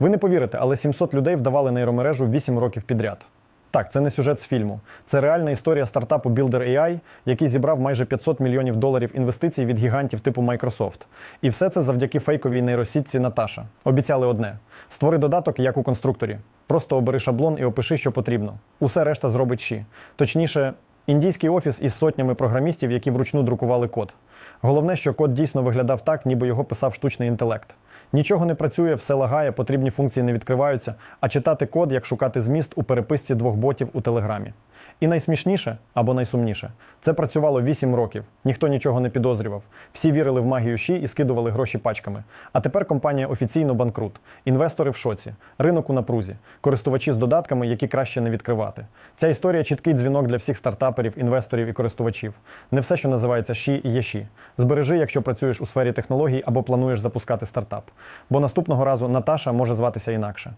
Ви не повірите, але 700 людей вдавали нейромережу 8 років підряд. Так, це не сюжет з фільму. Це реальна історія стартапу Builder AI, який зібрав майже 500 мільйонів доларів інвестицій від гігантів типу Microsoft. І все це завдяки фейковій нейросітці Наташа. Обіцяли одне: створи додаток, як у конструкторі. Просто обери шаблон і опиши, що потрібно. Усе решта зробить Ші. Точніше, індійський офіс із сотнями програмістів, які вручну друкували код. Головне, що код дійсно виглядав так, ніби його писав штучний інтелект. Нічого не працює, все лагає, потрібні функції не відкриваються, а читати код, як шукати зміст у переписці двох ботів у Телеграмі. І найсмішніше або найсумніше, це працювало 8 років. Ніхто нічого не підозрював. Всі вірили в магію Ші і скидували гроші пачками. А тепер компанія офіційно банкрут. Інвестори в шоці, ринок у напрузі, користувачі з додатками, які краще не відкривати. Ця історія чіткий дзвінок для всіх стартаперів, інвесторів і користувачів. Не все, що називається Ші, є Ші. Збережи, якщо працюєш у сфері технологій або плануєш запускати стартап. Бо наступного разу Наташа може зватися інакше.